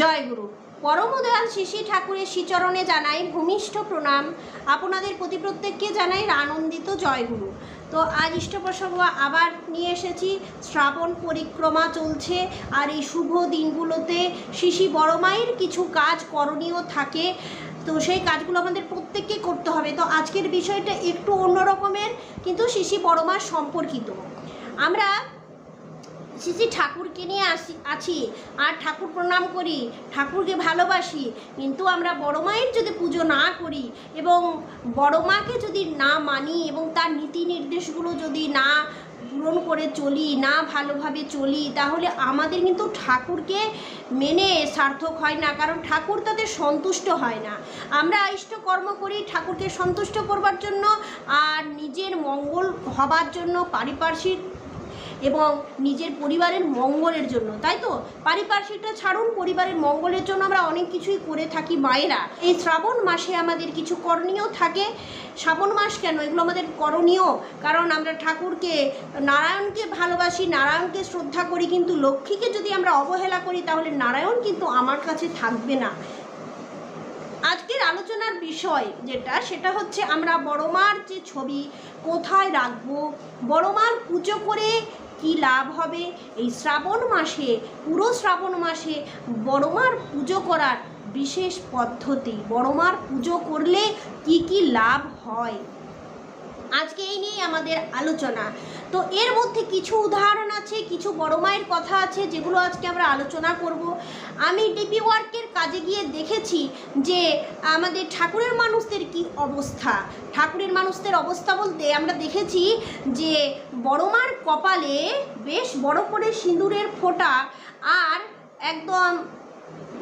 জয়গুরু পরমদয়াল শিশি ঠাকুরের শ্রীচরণে জানাই ভূমিষ্ঠ প্রণাম। আপনাদের প্রতি প্রত্যেককে জানাই আনন্দিত জয়গুরু তো আজ ইষ্টপ্রসঙ্গ আবার নিয়ে এসেছি। শ্রাবণ পরিক্রমা চলছে। আর এই শুভ দিনগুলোতে শিশি বড় মায়ের কিছু কাজ করণীয় থাকে। তো সেই কাজগুলো আমাদের প্রত্যেককে করতে হবে। তো আজকের বিষয়টা একটু অন্য রকমের কিন্তু শিশি বড় মার সম্পর্কিত। আমরা শ্রী ঠাকুরকে নিয়ে আসি, আছি। আর ঠাকুর প্রণাম করি, ঠাকুরকে ভালোবাসি। কিন্তু আমরা বড় মায়ের যদি পুজো না করি এবং বড় মাকে যদি না মানি এবং তার নীতি নির্দেশগুলো যদি না পূরণ করে চলি, না ভালোভাবে চলি, তাহলে আমাদের কিন্তু ঠাকুরকে মেনে সার্থক হয় না। কারণ ঠাকুর তাদের সন্তুষ্ট হয় না। আমরা ইষ্ট কর্ম করি ঠাকুরকে সন্তুষ্ট করবার জন্য, আর নিজের মঙ্গল হবার জন্য, পারিপার্শ্বিক এবং নিজের পরিবারের মঙ্গলের জন্য, তাই তো? পারিপার্শ্বিকটা ছাড়ুন, পরিবারের মঙ্গলের জন্য আমরা অনেক কিছুই করে থাকি মায়েরা। এই শ্রাবণ মাসে আমাদের কিছু করণীয় থাকে। শ্রাবণ মাস কেন? এগুলো আমাদের করণীয়। কারণ আমরা ঠাকুরকে, নারায়ণকে ভালোবাসি, নারায়ণকে শ্রদ্ধা করি, কিন্তু লক্ষ্মীকে যদি আমরা অবহেলা করি, তাহলে নারায়ণ কিন্তু আমার কাছে থাকবে না। আজকের আলোচনার বিষয় যেটা, সেটা হচ্ছে আমরা বড়মার যে ছবি কোথায় রাখব, বড়মার পুজো করে কি লাভ হবে? এই শ্রাবণ মাসে, পুরো শ্রাবণ মাসে বড়মার পুজো করার বিশেষ পদ্ধতি। বড়মার পুজো করলে কি কি লাভ হয়? আজকে এই নিয়েই আমাদের আলোচনা। তো এর মধ্যে কিছু উদাহরণ আছে, কিছু বড় মায়ের কথা আছে যেগুলো আজকে আমরা আলোচনা করব। আমি ডিপি ওয়ার্কের কাজে গিয়ে দেখেছি যে আমাদের ঠাকুরের মানুষদের কি অবস্থা। ঠাকুরের মানুষদের অবস্থা বলতে আমরা দেখেছি যে বড় মার কপালে বেশ বড় করে সিঁদুরের ফোঁটা আর একদম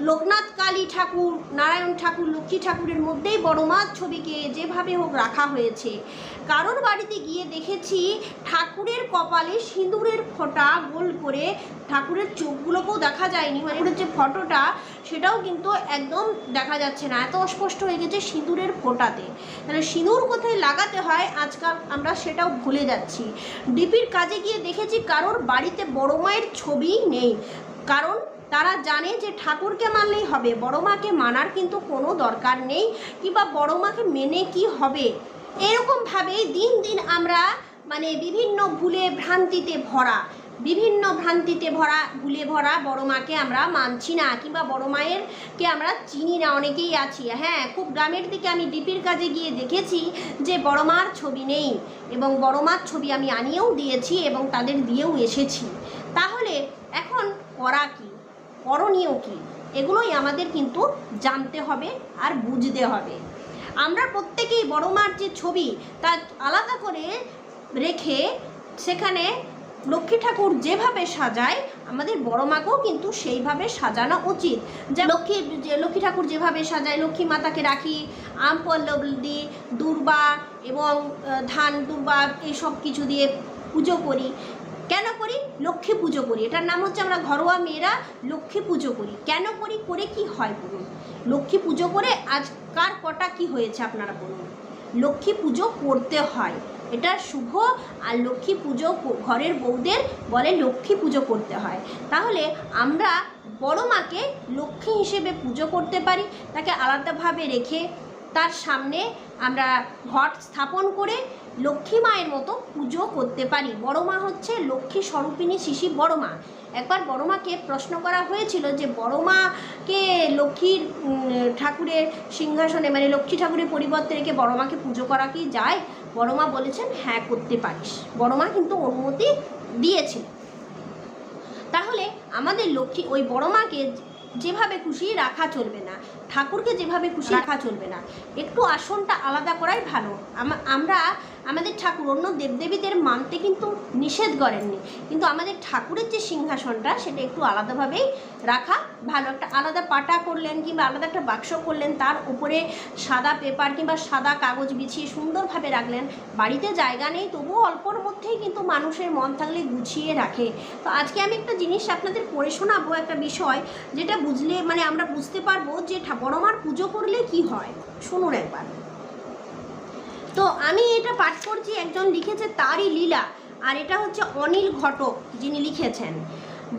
লোকনাথ কালী ঠাকুর, নারায়ণ ঠাকুর, লক্ষ্মী ঠাকুরের মধ্যেই বড় মার ছবিকে যেভাবে হোক রাখা হয়েছে। কারোর বাড়িতে গিয়ে দেখেছি ঠাকুরের কপালে সিঁদুরের ফোঁটা গোল করে ঠাকুরের চোখগুলোকেও দেখা যায়নি। মানে যে ফটোটা, সেটাও কিন্তু একদম দেখা যাচ্ছে না। এত অস্পষ্ট হয়ে গেছে সিঁদুরের ফোঁটাতে। তাহলে সিঁদুর কোথায় লাগাতে হয়, আজকাল আমরা সেটাও ভুলে যাচ্ছি। ডিপির কাজে গিয়ে দেখেছি কারোর বাড়িতে বড় মায়ের ছবি নেই। কারণ তারা জানে যে ঠাকুরকে মানলেই হবে, বড় মাকে মানার কিন্তু কোনো দরকার নেই, কিংবা বড় মাকে মেনে কি হবে? এরকমভাবেই দিন দিন আমরা মানে বিভিন্ন ভুলে ভ্রান্তিতে ভরা, বিভিন্ন ভ্রান্তিতে ভরা, ভুলে ভরা বড় মাকে আমরা মানছি না, কিংবা বড় মায়ের কে আমরা চিনি না, অনেকেই আছি। হ্যাঁ খুব গ্রামের দিকে আমি ডিপির কাজে গিয়ে দেখেছি যে বড় মার ছবি নেই, এবং বড় মার ছবি আমি আনিয়েও দিয়েছি এবং তাদের দিয়েও এসেছি। তাহলে এখন করা কি? করণীয় কী? এগুলোই আমাদের কিন্তু জানতে হবে আর বুঝতে হবে। আমরা প্রত্যেকেই বড় মার যে ছবি, তা আলাদা করে রেখে সেখানে লক্ষ্মী ঠাকুর যেভাবে সাজায়, আমাদের বড় মাকেও কিন্তু সেইভাবে সাজানো উচিত। যে লক্ষ্মী যে লক্ষ্মী ঠাকুর যেভাবে সাজায়, লক্ষ্মী মাতাকে রাখি, আম পল্লব দিই দুর্বা এবং ধান, দুর্বা, এইসব কিছু দিয়ে পুজো করি। কেন করি? লক্ষ্মী পুজো করি। এটার নাম হচ্ছে আমরা ঘরোয়া মেয়েরা লক্ষ্মী পুজো করি। কেন করি? করে কি হয় বলুন? লক্ষ্মী পুজো করে আজ কার কটা কি হয়েছে আপনারা বলুন? লক্ষ্মী পুজো করতে হয়। এটা শুভ আর লক্ষ্মী পুজো ঘরের বউদের বলে লক্ষ্মী পুজো করতে হয়। তাহলে আমরা বড় মাকে লক্ষ্মী হিসেবে পুজো করতে পারি, তাকে আলাদাভাবে রেখে তার সামনে আমরা ঘট স্থাপন করে লক্ষ্মী মায়ের মতো পুজো করতে পারি। বড় মা হচ্ছে লক্ষ্মী স্বরূপিণী শিশি বড় মা। একবার বড় মাকে প্রশ্ন করা হয়েছিল যে, বড় মাকে লক্ষ্মীর ঠাকুরের সিংহাসনে মানে লক্ষ্মী ঠাকুরের পরিবর্তে রেখে বড় মাকে পুজো করা কি যায়? বড় মা বলেছেন হ্যাঁ করতে পারিস। বড় মা কিন্তু অনুমতি দিয়েছিল। তাহলে আমাদের লক্ষ্মী, ওই বড় মাকে যেভাবে খুশি রাখা চলবে না ঠাকুরকে যেভাবে খুশি রাখা চলবে না একটু আসনটা আলাদা করাই ভালো। আমরা আমাদের ঠাকুর, অন্য দেবদেবীদের মানতে কিন্তু নিষেধ করেননি। কিন্তু আমাদের ঠাকুরের যে সিংহাসনটা, সেটা একটু আলাদাভাবেই রাখা। ভালো একটা আলাদা পাটা করলেন কিংবা আলাদা একটা বাক্স করলেন, তার উপরে সাদা পেপার কিংবা সাদা কাগজ বিছিয়ে সুন্দরভাবে রাখলেন। বাড়িতে জায়গা নেই, তবুও অল্পর মধ্যেই কিন্তু মানুষের মন থাকলে গুছিয়ে রাখে। তো আজকে আমি একটা জিনিস আপনাদের পড়ে শোনাবো একটা বিষয়, যেটা বুঝলে মানে আমরা বুঝতে পারব যে ঠা- বড় মার পুজো করলে কি হয়। শুনুন একবার। তো আমি এটা পাঠ করছি, একজন লিখেছে তারই লীলা, আর এটা হচ্ছে অনিল ঘটক যিনি লিখেছেন।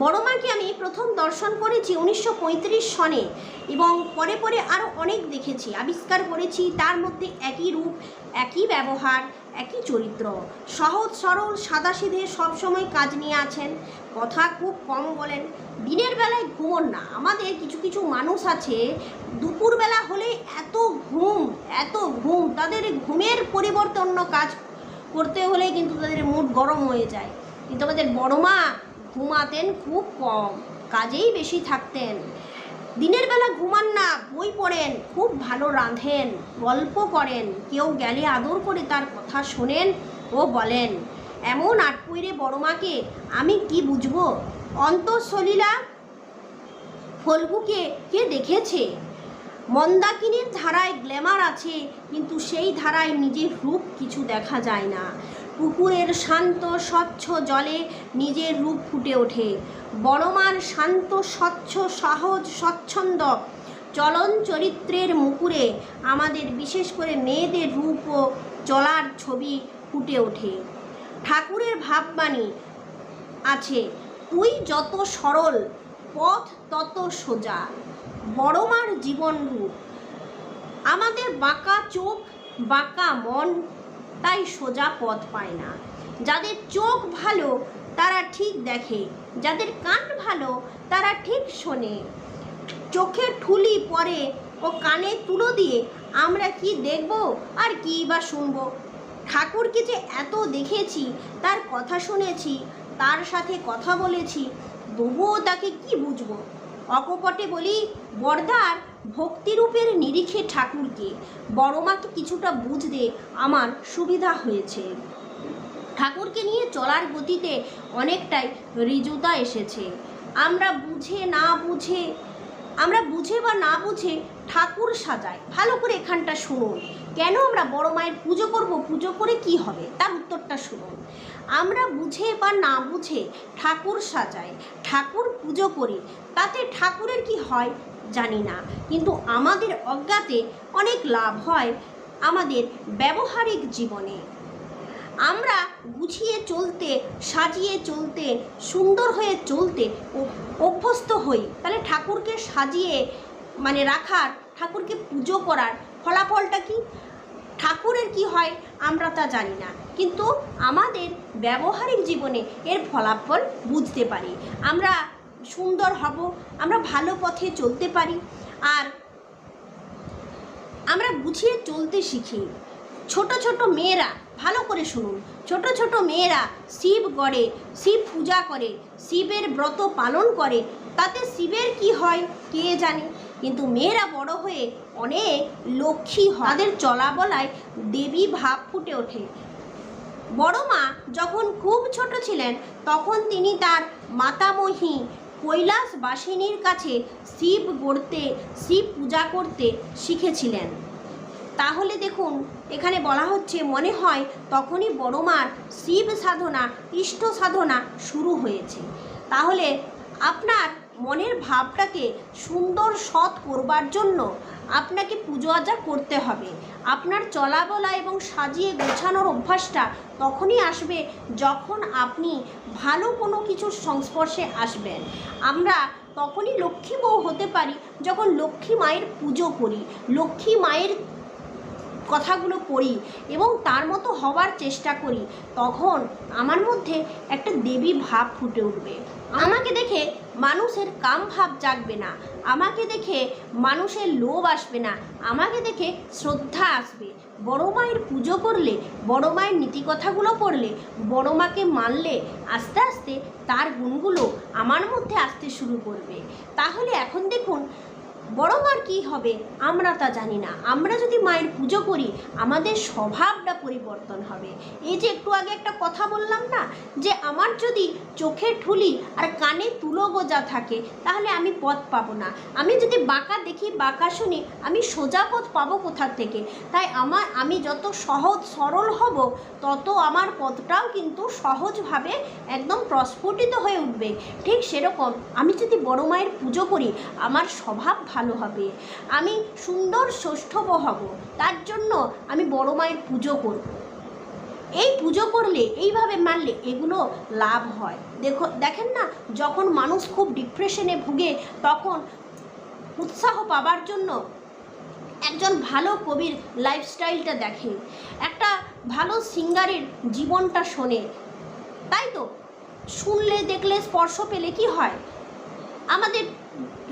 বড় মাকে আমি প্রথম দর্শন করেছি উনিশশো পঁয়ত্রিশ সনে এবং পরে পরে আরও অনেক দেখেছি, আবিষ্কার করেছি, তার মধ্যে একই রূপ, একই ব্যবহার একই চরিত্র। সহজ, সরল, সাদাসিধে সবসময় কাজ নিয়ে আছেন। কথা খুব কম বলেন। দিনের বেলায় ঘুমন না। আমাদের কিছু কিছু মানুষ আছে, দুপুরবেলা হলে এত ঘুম এত ঘুম, তাদের ঘুমের পরিবর্তে অন্য কাজ করতে হলে কিন্তু তাদের মুড গরম হয়ে যায়। কিন্তু আমাদের বড় মা ঘুমাতেন খুব কম। কাজেই বেশি থাকতেন। দিনের বেলা ঘুমান না, বই পড়েন, খুব ভালো রাঁধেন, গল্প করেন, কেউ গেলে আদর করে তার কথা শোনেন ও বলেন, এমন আটপুইরে বড় মাকে, আমি কি বুঝব? অন্তঃসলীলা ফলগুকে কে দেখেছে? মন্দাকিনীর ধারায় গ্ল্যামার আছে, কিন্তু সেই ধারায় নিজের রূপ কিছু দেখা যায় না। পুকুরের শান্ত, স্বচ্ছ জলে নিজের রূপ ফুটে ওঠে। বড়মার শান্ত, স্বচ্ছ, সহজ, স্বচ্ছন্দ চলন চরিত্রের মুকুরে আমাদের বিশেষ করে মেয়েদের রূপ ও চলার ছবি ফুটে ওঠে। ঠাকুরের ভাববাণী আছে, তুই যত সরল, পথ তত সোজা। বড়মার জীবন রূপ। আমাদের বাঁকা চোখ, বাঁকা মন তাই সোজা পথ পায় না। যাদের চোখ ভালো, তারা ঠিক দেখে। যাদের কান ভালো, তারা ঠিক শোনে। চোখে ঠুলি পরে ও কানে তুলো দিয়ে আমরা কি দেখব আর কি বা শুনব? ঠাকুরকে যে এত দেখেছি, তার কথা শুনেছি, তার সাথে কথা বলেছি, তবুও তাকে কি বুঝব? অকপটে বলি, বর্দার ভক্তিরূপের নিরিখে ঠাকুরকে বড়মাকে কিছুটা বুঝতে আমার সুবিধা হয়েছে। ঠাকুরকে নিয়ে চলার গতিতে অনেকটাই রিজুতা এসেছে। আমরা বুঝে না বুঝে, আমরা বুঝে বা না বুঝে ঠাকুর সাজাই। ভালো করে এখানটা শুনুন। কেন আমরা বড় মায়ের পুজো করব, পুজো করে কি হবে? তার উত্তরটা শুনুন। আমরা বুঝে বা না বুঝে ঠাকুর সাজাই। ঠাকুর পুজো করি। তাতে ঠাকুরের কি হয়? জানি না। কিন্তু আমাদের অজ্ঞাতে অনেক লাভ হয় আমাদের ব্যবহারিক জীবনে। আমরা গুছিয়ে চলতে, সাজিয়ে চলতে, সুন্দর হয়ে চলতে অভ্যস্ত হই। তাহলে ঠাকুরকে সাজিয়ে মানে রাখার, ঠাকুরকে পুজো করার ফলাফলটা কি? ঠাকুরের কি হয় আমরা তা জানি না। কিন্তু আমাদের ব্যবহারিক জীবনে এর ফলাফল বুঝতে পারি। আমরা সুন্দর হব, আমরা ভালো পথে চলতে পারি। আর আমরা গুছিয়ে চলতে শিখি। ছোট ছোট মেয়েরা, ভালো করে শুনুন। ছোট ছোট মেয়েরা শিব গড়ে, শিব পূজা করে, শিবের ব্রত পালন করে, তাতে শিবের কি হয় কে জানে? কিন্তু মেয়েরা বড় হয়ে অনেক লক্ষ্মী তাদের চলা বলায় দেবী ভাব ফুটে ওঠে। বড় মা যখন খুব ছোট ছিলেন, তখন তিনি তার মাতামহী কৈলাসবাসিনীর কাছে শিব গড়তে, শিব পূজা করতে শিখেছিলেন। তাহলে দেখুন, এখানে বলা হচ্ছে, মনে হয় তখনই বড় মার শিব সাধনা, ইষ্ট সাধনা শুরু হয়েছে। তাহলে আপনার মনের ভাবটাকে সুন্দর সৎ করবার জন্য আপনাকে পুজো আজা করতে হবে। আপনার চলা বলা এবং সাজিয়ে গোছানোর অভ্যাসটা তখনই আসবে যখন আপনি ভালো কোনো কিছুর সংস্পর্শে আসবেন। আমরা তখনই লক্ষ্মী বউ হতে পারি যখন লক্ষ্মী মায়ের পুজো করি, লক্ষ্মী মায়ের কথাগুলো পড়ি এবং তার মতো হওয়ার চেষ্টা করি, তখন আমার মধ্যে একটা দেবী ভাব ফুটে উঠবে। আমাকে দেখে মানুষের কাম ভাব জাগবে না। আমাকে দেখে মানুষের লোভ আসবে না। আমাকে দেখে শ্রদ্ধা আসবে। বড় মায়ের পুজো করলে, বড় মায়ের নীতিকথাগুলো পড়লে, বড় মাকে মানলে আস্তে আস্তে তার গুণগুলো আমার মধ্যে আসতে শুরু করবে। তাহলে এখন দেখুন বড় মার কী হবে? আমরা তা জানি না। আমরা যদি মায়ের পুজো করি, আমাদের স্বভাবটা পরিবর্তন হবে। এই যে একটু আগে একটা কথা বললাম না? যে আমার যদি চোখে ঠুলি আর কানে তুলো গোজা থাকে, তাহলে আমি পথ পাবো না। আমি যদি বাঁকা দেখি, বাঁকা শুনি, আমি সোজা পথ পাবো কোথার থেকে? তাই আমার, আমি যত সহজ, সরল হব, তত আমার পথটাও কিন্তু সহজভাবে একদম প্রস্ফুটিত হয়ে উঠবে। ঠিক সেরকম আমি যদি বড় মায়ের পুজো করি, আমার স্বভাব ভালো হবে। আমি সুন্দর, ষষ্ঠব হব। তার জন্য আমি বড় মায়ের পুজো করব। এই পুজো করলে, এইভাবে মানলে এগুলো লাভ হয়। দেখো, দেখেন না, যখন মানুষ খুব ডিপ্রেশনে ভুগে, তখন উৎসাহ পাবার জন্য একজন ভালো কবির লাইফস্টাইলটা দেখে। একটা ভালো সিঙ্গারের জীবনটা শোনে। তাই তো? শুনলে, দেখলে, স্পর্শ পেলে কি হয়? আমাদের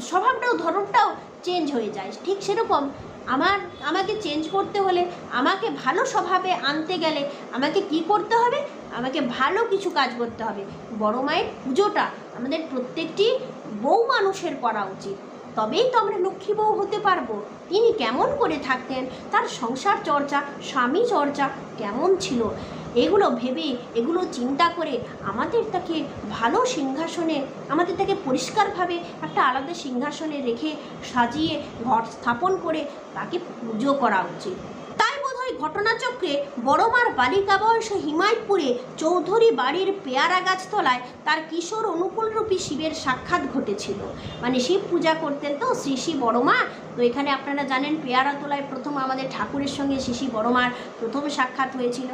স্বভাবটাও, ধরনটাও চেঞ্জ হয়ে যায়। ঠিক সেরকম আমার, আমাকে চেঞ্জ করতে হলে আমাকে ভালো স্বভাবে আনতে গেলে আমাকে কি করতে হবে? আমাকে ভালো কিছু কাজ করতে হবে। বড় মায়ের পুজোটা আমাদের প্রত্যেকটি বউ মানুষের করা উচিত। তবেই তো আমরা লক্ষ্মী বউ হতে পারব। তিনি কেমন করে থাকতেন? তার সংসার চর্চা, স্বামী চর্চা কেমন ছিল? এগুলো ভেবে, এগুলো চিন্তা করে আমাদের তাকে ভালো সিংহাসনে, আমাদের তাকে পরিষ্কারভাবে একটা আলাদা সিংহাসনে রেখে সাজিয়ে ঘর স্থাপন করে তাকে পুজো করা উচিত। ঘটনাচক্রে বড়মার বালিকা বয়সে হিমায়তপুরে চৌধুরী বাড়ির পেয়ারা গাছতলায় তার কিশোর অনুকূলরূপী শিবের সাক্ষাৎ ঘটেছিল। মানে শিব পূজা করতেন তো, শ্রী শ্রী বড়মা। তো এখানে আপনারা জানেন, পেয়ারা তোলায় প্রথম আমাদের ঠাকুরের সঙ্গে শ্রী শ্রী বড়মার প্রথম সাক্ষাৎ হয়েছিল।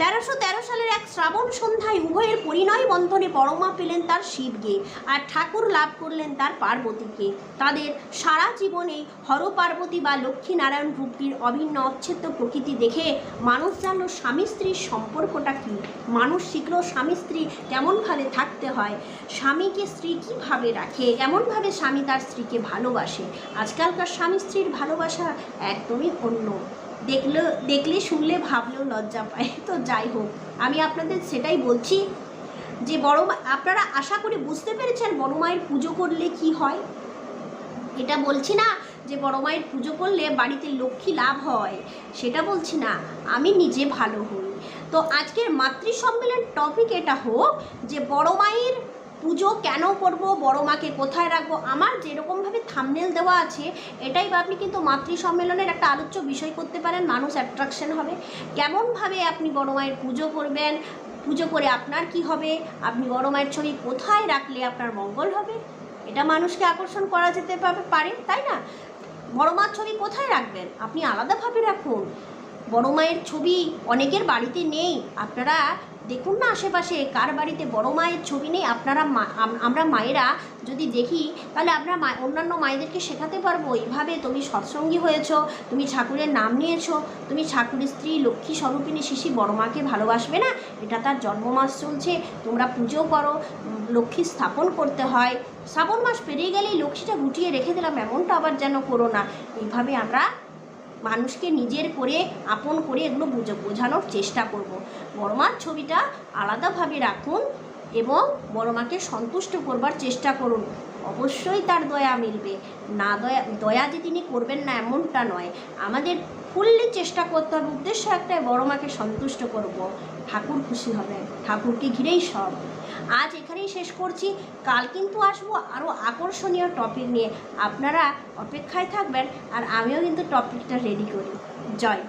তেরোশো তেরো সালের এক শ্রাবণ সন্ধ্যায় উভয়ের পরিণয় বন্ধনে পরমা পেলেন তার শিবকে আর ঠাকুর লাভ করলেন তার পার্বতীকে। তাদের সারা জীবনে হর পার্বতী বা লক্ষ্মী নারায়ণ রূপটির অভিন্ন অচ্ছেদ্য প্রকৃতি দেখে মানুষ জানলো স্বামী স্ত্রীর সম্পর্কটা কী। মানুষ শিখলো স্বামী স্ত্রী কেমনভাবে থাকতে হয়, স্বামীকে স্ত্রী কীভাবে রাখে কেমনভাবে স্বামী তার স্ত্রীকে ভালোবাসে। আজকালকার স্বামী স্ত্রীর ভালোবাসা একদমই অন্য। দেখলে দেখলে, শুনলে, ভাবলেও লজ্জা পায়। তো যাই হোক, আমি আপনাদের সেটাই বলছি যে বড় আপনারা আশা করি বুঝতে পেরেছেন বড় মায়ের পুজো করলে কি হয়। এটা বলছি না যে বড় মায়ের পুজো করলে বাড়িতে লক্ষ্মী লাভ হয়, সেটা বলছি না। আমি নিজে ভালো হই। তো আজকের মাতৃ সম্মেলন টপিক এটা হোক যে বড় মায়ের পুজো কেন করব, বড় মাকে কোথায় রাখব, আমার যেরকমভাবে থামনেল দেওয়া আছে, এটাই বা আপনি কিন্তু মাতৃ সম্মেলনের একটা আলোচ্য বিষয় করতে পারেন, মানুষ অ্যাট্রাকশন হবে। কেমনভাবে আপনি বড় মায়ের পুজো করবেন, পুজো করে আপনার কি হবে, আপনি বড় মায়ের ছবি কোথায় রাখলে আপনার মঙ্গল হবে? এটা মানুষকে আকর্ষণ করা যেতে পারে, তাই না? বড় মার ছবি কোথায় রাখবেন? আপনি আলাদাভাবে রাখুন। বড় মায়ের ছবি অনেকের বাড়িতে নেই, আপনারা দেখুন না আশেপাশে, কার বাড়িতে বড় মায়ের ছবি নেই? আপনারা মা- আমরা মায়েরা যদি দেখি, তাহলে আমরা মা, অন্যান্য মায়েদেরকে শেখাতে পারব। এইভাবে তুমি সৎসঙ্গী হয়েছো, তুমি ঠাকুরের নাম নিয়েছো, তুমি ঠাকুরের স্ত্রী লক্ষ্মী স্বরূপিণী শিশি বড় মাকে ভালোবাসবে না? এটা তার জন্মমাস চলছে, তোমরা পুজো করো লক্ষ্মী স্থাপন করতে হয়। শ্রাবণ মাস পেরিয়ে গেলেই লক্ষ্মীটা গুটিয়ে রেখে দিলাম, এমনটা আবার যেন করো না। এইভাবে আমরা মানুষকে নিজের করে আপন করে এগুলো বুঝো, বোঝানোর চেষ্টা করব। বড়মার ছবিটা আলাদাভাবে রাখুন এবং বড়মাকে সন্তুষ্ট করবার চেষ্টা করুন। অবশ্যই তার দয়া মিলবে। না দয়া দয়া যে তিনি করবেন না এমনটা নয়। আমাদের ফুললি চেষ্টা করতে হবে। উদ্দেশ্য একটাই বড়মাকে সন্তুষ্ট করব। ঠাকুর খুশি হবে। ঠাকুরকে ঘিরেই সব। আজ এখানেই শেষ করছি। কাল কিন্তু আসব আরও আকর্ষণীয় টপিক নিয়ে। আপনারা অপেক্ষায় থাকবেন আর আমিও কিন্তু টপিকটা রেডি করি। জয়